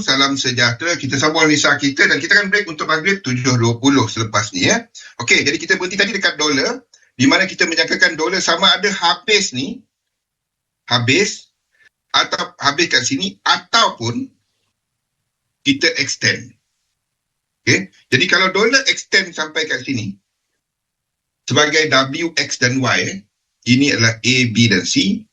salam sejahtera. Kita sambung Lisa kita dan kita akan break untuk maghrib 7.20 selepas ni ya. Okey, jadi kita berhenti tadi dekat dolar di mana kita menyangkakan dolar sama ada habis ni habis atau habis kat sini ataupun kita extend. Okey, jadi kalau dolar extend sampai kat sini sebagai W, X dan Y ini adalah A, B dan C.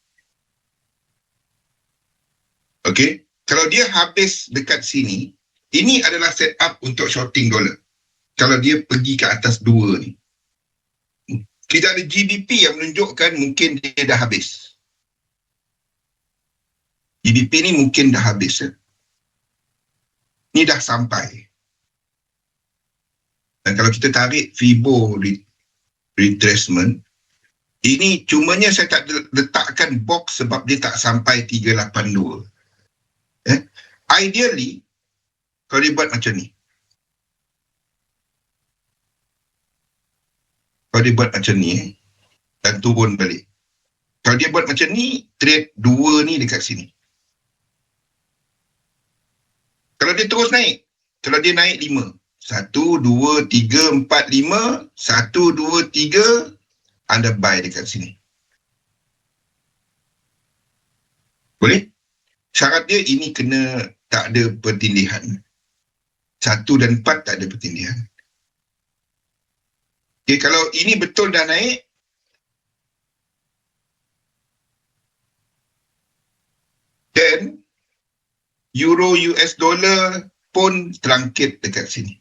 Okey, kalau dia habis dekat sini, ini adalah set up untuk shorting dollar. Kalau dia pergi ke atas dua ni. Kita ada GBP yang menunjukkan mungkin dia dah habis. GBP ni mungkin dah habis. Eh? Ni dah sampai. Dan kalau kita tarik Fibo retracement, ini cumanya saya tak letakkan box sebab dia tak sampai 382. Ideally, kalau dia buat macam ni. Kalau dia buat macam ni eh, dan turun balik. Kalau dia buat macam ni, trade dua ni dekat sini. Kalau dia terus naik, kalau dia naik lima. Satu, dua, tiga, empat, lima. Satu, dua, tiga. Anda buy dekat sini. Boleh? syarat dia ini kena tak ada pertindihan. Satu dan empat tak ada pertindihan. Okay, kalau ini betul dah naik, then euro US dollar pun terangkit dekat sini.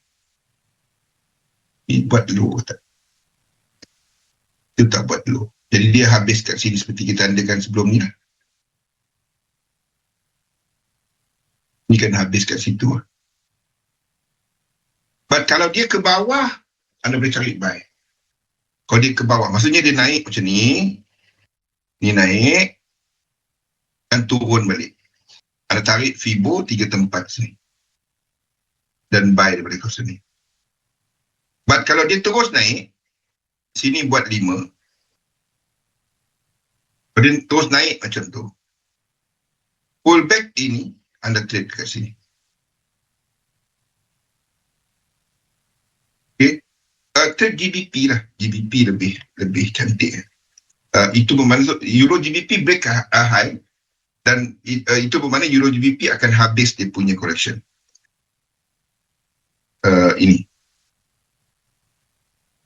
Ini buat low tak? Itu tak buat low. Jadi dia habis kat sini seperti kita andakan sebelum ni lah. Ni kan habis kat situ. But kalau dia ke bawah, anda boleh cari buy. Kalau dia ke bawah, maksudnya dia naik macam ni, ni naik, dan turun balik. Anda tarik Fibo tiga tempat sini. Dan buy daripada kawasan ni. But kalau dia terus naik, sini buat lima. Kalau dia terus naik macam tu, pullback ini kat sini. Okay. Uh, trade GBP lah. GBP lebih lebih cantik. Uh, itu bermakna Euro GBP break a high dan uh, itu bermakna Euro GBP akan habis dia punya correction. Uh, ini.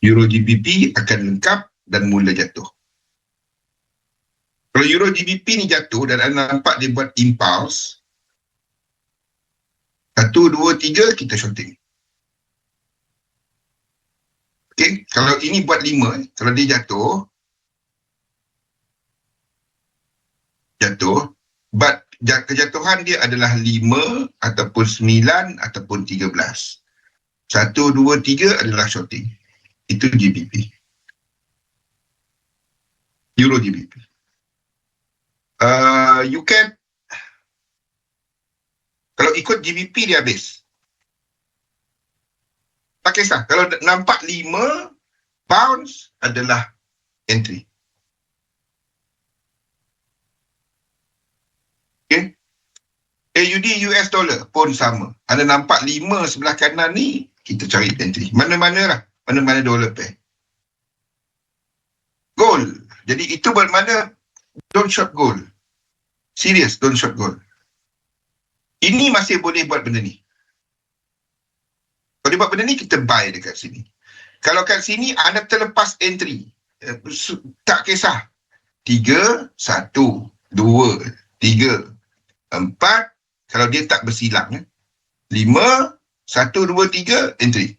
Euro GBP akan lengkap dan mula jatuh. Kalau Euro GBP ni jatuh dan anda nampak dia buat impulse, satu, dua, tiga, kita shorting. Okay, kalau ini buat lima, kalau dia jatuh, jatuh, but kejatuhan dia adalah lima ataupun sembilan ataupun tiga belas. Satu, dua, tiga adalah shorting. Itu GBP. Euro GBP. Uh, you can kalau ikut GBP dia habis. Tak kisah. Kalau nampak lima, pounds adalah entry. Okay. AUD US dollar pun sama. Anda nampak lima sebelah kanan ni, kita cari entry. Mana-mana lah. Mana-mana dollar pair. Gold. Jadi itu bermakna don't short gold. Serious, don't short gold. Ini masih boleh buat benda ni. Dia buat benda ni, kita buy dekat sini. Kalau kat sini, anda terlepas entry. Eh, tak kisah. Tiga, satu, dua, tiga, empat. Kalau dia tak bersilang. Eh. Lima, satu, dua, tiga, entry.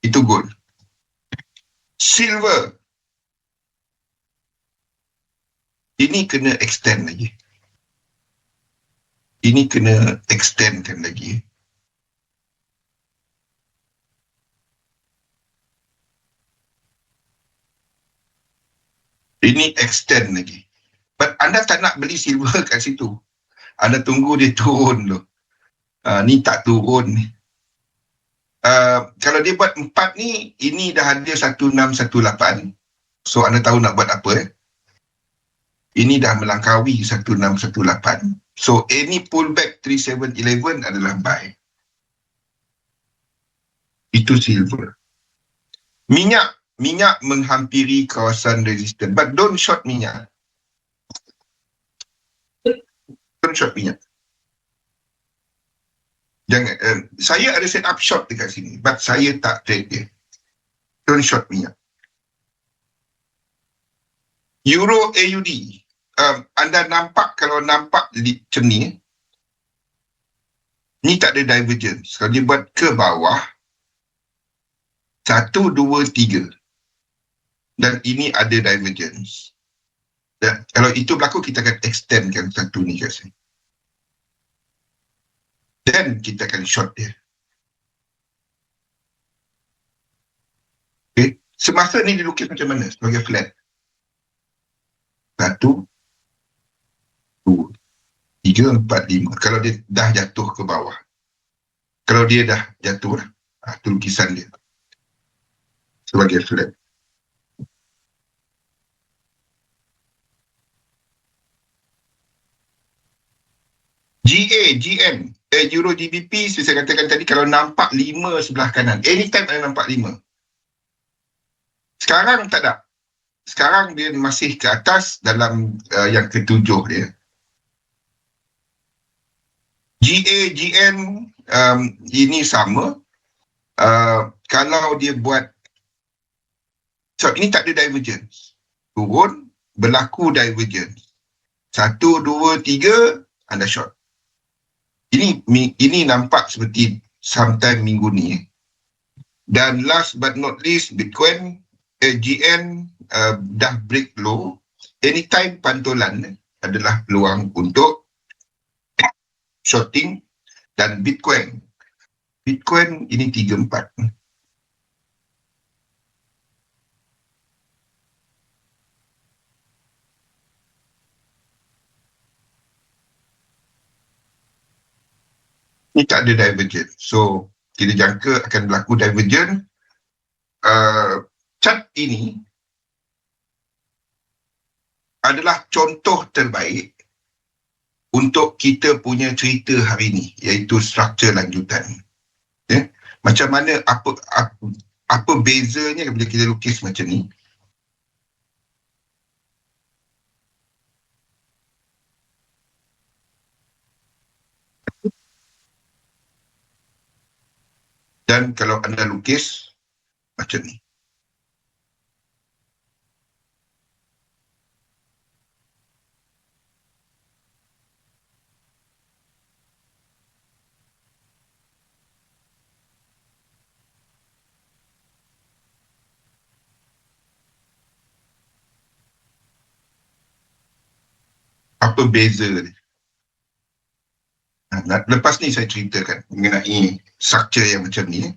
Itu gold. Silver. Ini kena extend lagi ini kena extendkan lagi. Ini extend lagi. But anda tak nak beli silver kat situ. Anda tunggu dia turun dulu. Uh, ni tak turun ni. Uh, kalau dia buat empat ni, ini dah ada 1618. So anda tahu nak buat apa eh? Ini dah melangkaui 1618. So any pullback 3711 adalah buy. Itu silver. Minyak, minyak menghampiri kawasan resisten. But don't short minyak. Don't short minyak. Jangan, uh, saya ada set up short dekat sini. But saya tak trade dia. Don't short minyak. Euro AUD. Um, anda nampak kalau nampak di cerni. Ni tak ada divergence. Kalau dia buat ke bawah, satu, dua, tiga. Dan ini ada divergence. Dan kalau itu berlaku, kita akan extendkan satu ni kat sini. Dan kita akan short dia. Semasa ni dilukis macam mana sebagai flat? Satu, dua, tiga, empat, lima. Kalau dia dah jatuh ke bawah. Kalau dia dah jatuh lah. Ah, itu lukisan dia sebagai flag. GA, GM, eh, Euro GBP, saya katakan tadi kalau nampak lima sebelah kanan. Anytime ada nampak lima. Sekarang tak ada. Sekarang dia masih ke atas dalam uh, yang ketujuh dia. GA, GM, um, ini sama. Uh, kalau dia buat So ini tak ada divergence. Turun, berlaku divergence. Satu, dua, tiga, anda short. Ini ini nampak seperti sometime minggu ni. Dan last but not least, Bitcoin, eh, GN uh, dah break low. Anytime pantulan eh, adalah peluang untuk shorting dan Bitcoin. Bitcoin ini tiga empat. ni tak ada divergent. So, kita jangka akan berlaku divergent. Uh, chart ini adalah contoh terbaik untuk kita punya cerita hari ini, iaitu struktur lanjutan. Yeah? Macam mana, apa, apa, apa bezanya bila kita lukis macam ni, Dan kalau anda lukis macam ni. Apa beza ni? Lepas ni saya ceritakan mengenai structure yang macam ni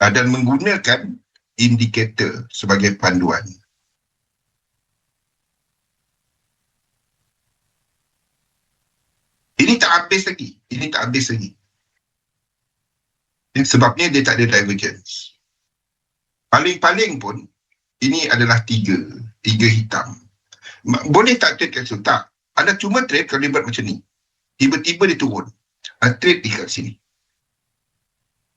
uh, dan menggunakan indikator sebagai panduan. Ini tak habis lagi. Ini tak habis lagi. Sebabnya dia tak ada divergence. Paling-paling pun, ini adalah tiga. Tiga hitam. Boleh tak situ? Tak. Anda cuma trade kalau dia buat macam ni. Tiba-tiba dia turun. Uh, trade di kat sini.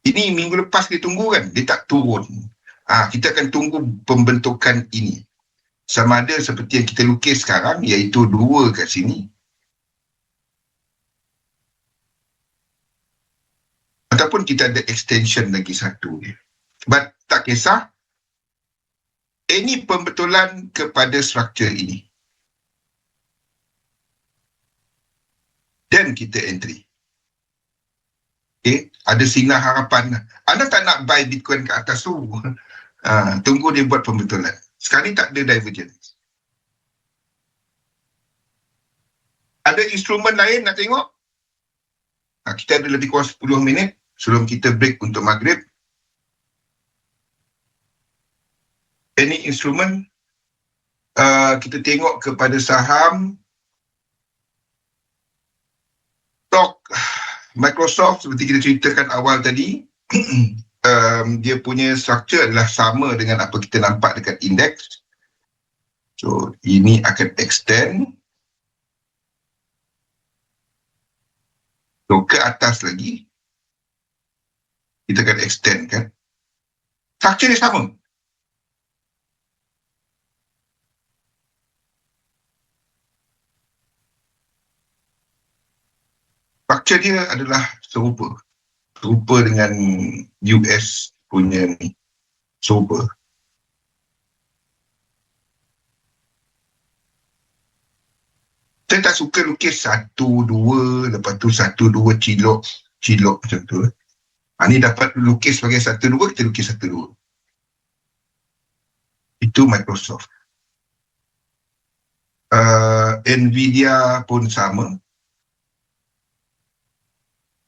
Ini minggu lepas kita tunggu kan, dia tak turun. Ah, kita akan tunggu pembentukan ini. Sama ada seperti yang kita lukis sekarang, iaitu dua kat sini. Ataupun kita ada extension lagi satu dia. But tak kisah, ini pembetulan kepada struktur ini. Dan kita entry. Okay, ada sinar harapan. Anda tak nak buy Bitcoin ke atas tu. Uh, tunggu dia buat pembetulan. Sekarang ni tak ada divergence. Ada instrumen lain nak tengok? Uh, kita ada lebih kurang 10 minit sebelum kita break untuk maghrib. Any instrumen? Uh, kita tengok kepada saham. Microsoft seperti kita ceritakan awal tadi um, dia punya structure adalah sama dengan apa kita nampak dekat index so ini akan extend So, ke atas lagi, kita akan extend kan. Structure dia sama. Structure dia adalah serupa. Serupa dengan US punya ni. Serupa. Saya tak suka lukis satu, dua, lepas tu satu, dua cilok, cilok macam tu. Ha, ni dapat lukis sebagai satu, dua, kita lukis satu, dua. Itu Microsoft. Uh, Nvidia pun sama.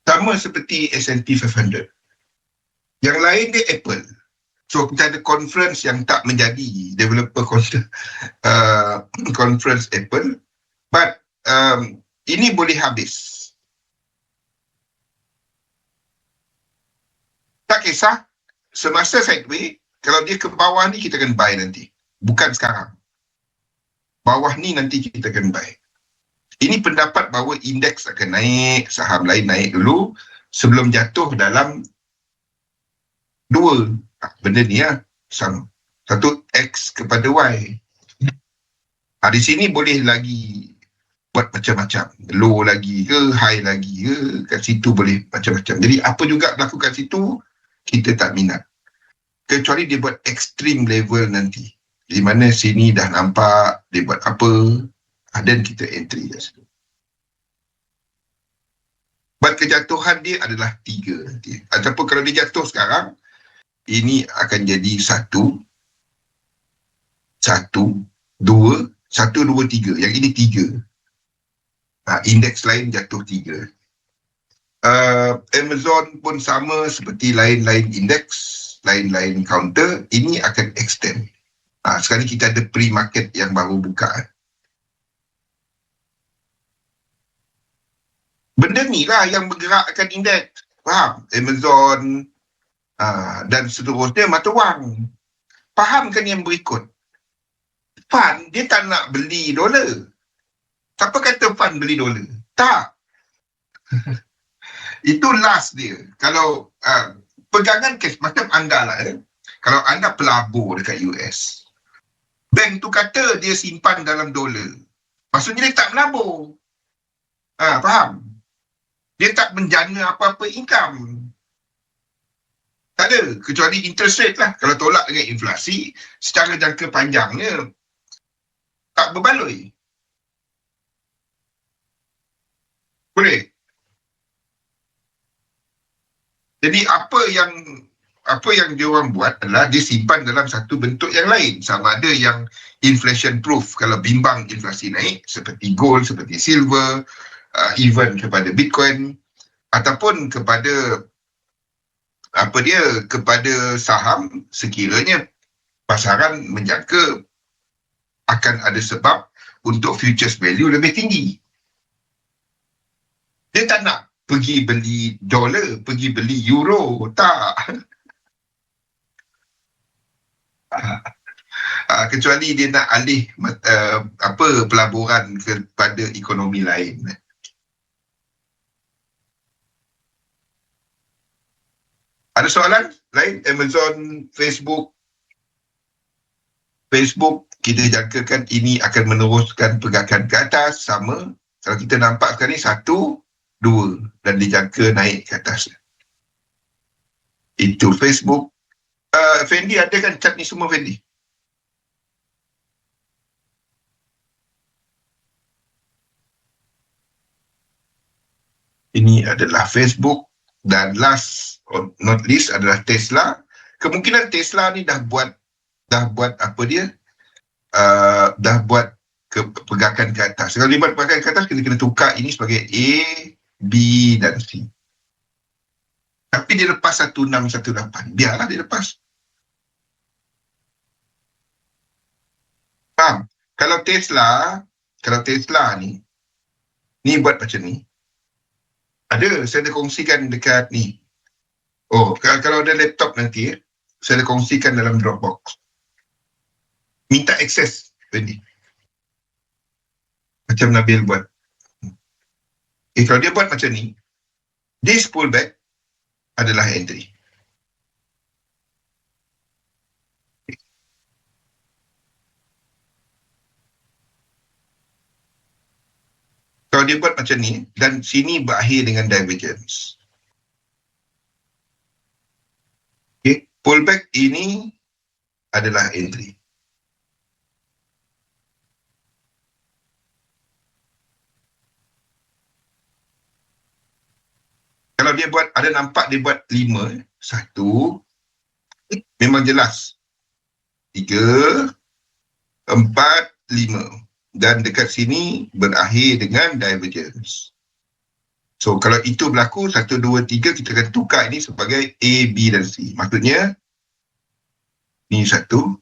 Sama seperti S&P 500. Yang lain dia Apple. So kita ada conference yang tak menjadi developer uh, conference Apple. But um, ini boleh habis. Tak kisah, semasa sideway, kalau dia ke bawah ni kita akan buy nanti. Bukan sekarang. Bawah ni nanti kita akan buy. Ini pendapat bahawa indeks akan naik, saham lain naik dulu sebelum jatuh dalam dua ah, benda ni ya. Sama. Satu X kepada Y. Ha, di sini boleh lagi buat macam-macam. Low lagi ke, high lagi ke, kat situ boleh macam-macam. Jadi apa juga berlaku kat situ, kita tak minat. Kecuali dia buat extreme level nanti. Di mana sini dah nampak dia buat apa, dan kita entry kat situ. But kejatuhan dia adalah tiga nanti. Ataupun kalau dia jatuh sekarang, ini akan jadi satu, satu, dua, satu, dua, tiga. Yang ini tiga. Ha, indeks lain jatuh tiga. Uh, Amazon pun sama seperti lain-lain indeks, lain-lain counter, ini akan extend. Ha, sekarang kita ada pre-market yang baru buka. Benda ni lah yang bergerakkan indeks. Faham? Amazon uh, dan seterusnya mata wang. Fahamkan yang berikut. Fund dia tak nak beli dolar. Siapa kata fund beli dolar? Tak. Itu last dia. Kalau uh, pegangan kes macam anda lah. Eh? Kalau anda pelabur dekat US. Bank tu kata dia simpan dalam dolar. Maksudnya dia tak melabur. Ah, faham? Dia tak menjana apa-apa income. Tak ada, kecuali interest rate lah. Kalau tolak dengan inflasi, secara jangka panjangnya, tak berbaloi. Boleh? Jadi apa yang apa yang dia orang buat adalah dia simpan dalam satu bentuk yang lain. Sama ada yang inflation proof kalau bimbang inflasi naik seperti gold, seperti silver, uh, even kepada Bitcoin ataupun kepada apa dia kepada saham sekiranya pasaran menjangka akan ada sebab untuk futures value lebih tinggi. Dia tak nak pergi beli dolar, pergi beli euro, tak. Uh, kecuali dia nak alih uh, apa pelaburan kepada ekonomi lain. Ada soalan lain? Amazon, Facebook, Facebook kita jangkakan ini akan meneruskan pergerakan ke atas sama. Kalau kita nampak sekarang ni satu, dua dan dijangka naik ke atas. Itu Facebook. Uh, Fendi ada kan cat ni semua Fendi? Ini adalah Facebook dan last not least adalah Tesla. Kemungkinan Tesla ni dah buat dah buat apa dia? Uh, dah buat ke, pergerakan ke atas. Kalau dia buat pergerakan ke atas, kita kena tukar ini sebagai A, B dan C. Tapi dia lepas 1618. Biarlah dia lepas. Faham? Kalau Tesla, kalau Tesla ni, ni buat macam ni, ada, saya ada kongsikan dekat ni. Oh, kalau ada laptop nanti, saya ada kongsikan dalam Dropbox. Minta akses, Wendy. Macam Nabil buat. Eh, kalau dia buat macam ni, this pullback adalah entry. Kalau dia buat macam ni dan sini berakhir dengan divergence. Okay. Pullback ini adalah entry. Kalau dia buat, ada nampak dia buat lima, satu, memang jelas. Tiga, empat, lima. Dan dekat sini berakhir dengan divergence. So kalau itu berlaku, satu, dua, tiga, kita akan tukar ini sebagai A, B dan C. Maksudnya, ni satu,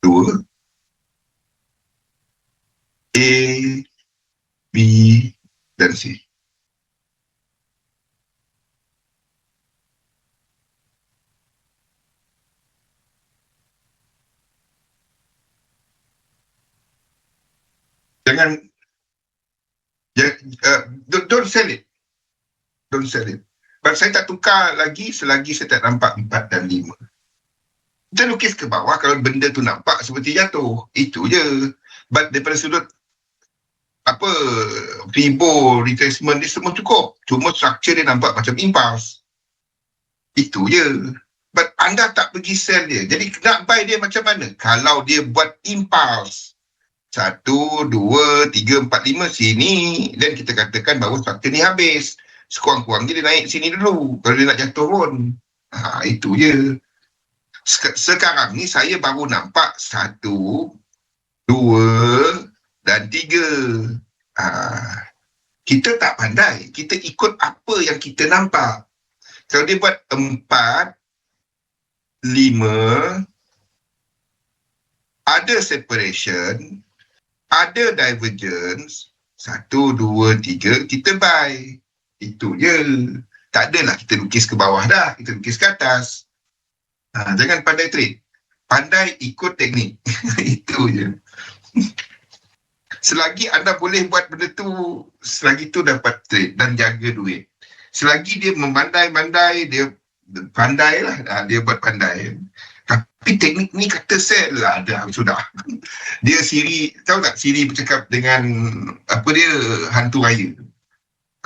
dua, A, B, dan C. Jangan ya, uh, don't, sell it. Don't sell it. But saya tak tukar lagi selagi saya tak nampak empat dan lima. Kita lukis ke bawah kalau benda tu nampak seperti jatuh. Itu je. But daripada sudut apa Fibo retracement ni semua cukup. Cuma structure dia nampak macam impulse. Itu je. But anda tak pergi sell dia. Jadi nak buy dia macam mana? Kalau dia buat impulse. Satu, dua, tiga, empat, lima sini. Dan kita katakan bahawa structure ni habis. Sekurang-kurangnya dia naik sini dulu. Kalau dia nak jatuh pun. Ha, itu je. Sekarang ni saya baru nampak satu, dua, dan tiga. Ha, kita tak pandai. Kita ikut apa yang kita nampak. Kalau dia buat empat, lima, ada separation, ada divergence, satu, dua, tiga, kita buy. Itu je. Tak adalah kita lukis ke bawah dah. Kita lukis ke atas. Ha, jangan pandai trade. Pandai ikut teknik. Itu je selagi anda boleh buat benda tu selagi tu dapat trade dan jaga duit selagi dia memandai-mandai dia pandai lah ah, dia buat pandai tapi teknik ni kata sell lah dah sudah dia Siri tahu tak Siri bercakap dengan apa dia hantu raya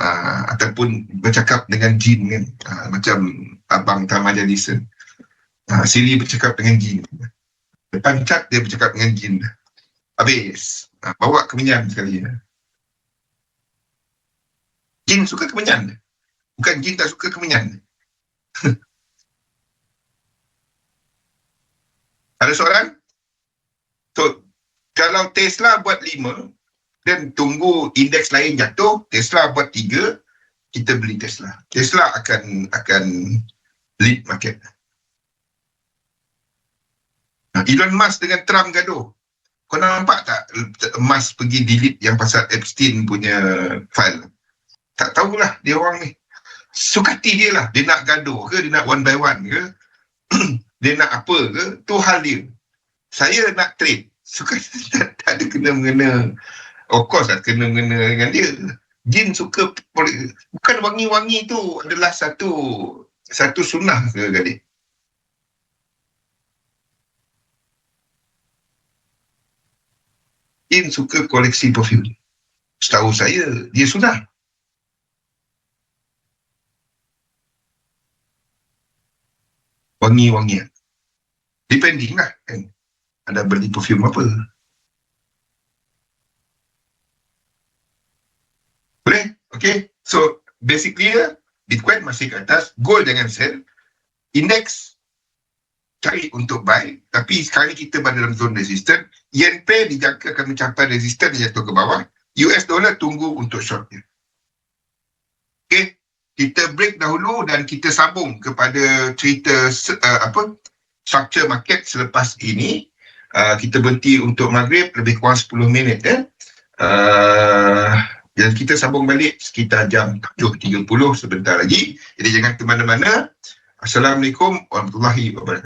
uh, ataupun bercakap dengan jin kan uh, macam abang Tamaja listen uh, Siri bercakap dengan jin depan cat dia bercakap dengan jin habis Ha, bawa kemenyan sekali ya. Jin suka kemenyan. Bukan jin tak suka kemenyan. Ada soalan? So, kalau Tesla buat lima, dan tunggu indeks lain jatuh, Tesla buat tiga, kita beli Tesla. Tesla akan akan lead market. Elon Musk dengan Trump gaduh. Kau nampak tak emas pergi delete yang pasal Epstein punya file? Tak tahulah dia orang ni. Sukati dia lah. Dia nak gaduh ke? Dia nak one by one ke? dia nak apa ke? Tu hal dia. Saya nak trade. Sukati tak, tak ada kena-mengena. Of course tak kena-mengena dengan dia. Jin suka bukan wangi-wangi tu adalah satu satu sunnah ke gadis? In suka koleksi perfume. Setahu saya, dia sudah. Wangi-wangian. Depending lah kan. Anda beli perfume apa. Boleh? Okay. So, basically, Bitcoin masih ke atas. Gold jangan sell. Index cari untuk buy tapi sekarang kita berada dalam zone resistant yen pair dijangka akan mencapai resistant dan jatuh ke bawah US dollar tunggu untuk shortnya ok kita break dahulu dan kita sambung kepada cerita uh, apa structure market selepas ini uh, kita berhenti untuk maghrib lebih kurang 10 minit ya. Uh, dan kita sambung balik sekitar jam 7.30 sebentar lagi. Jadi jangan ke mana-mana. Assalamualaikum warahmatullahi wabarakatuh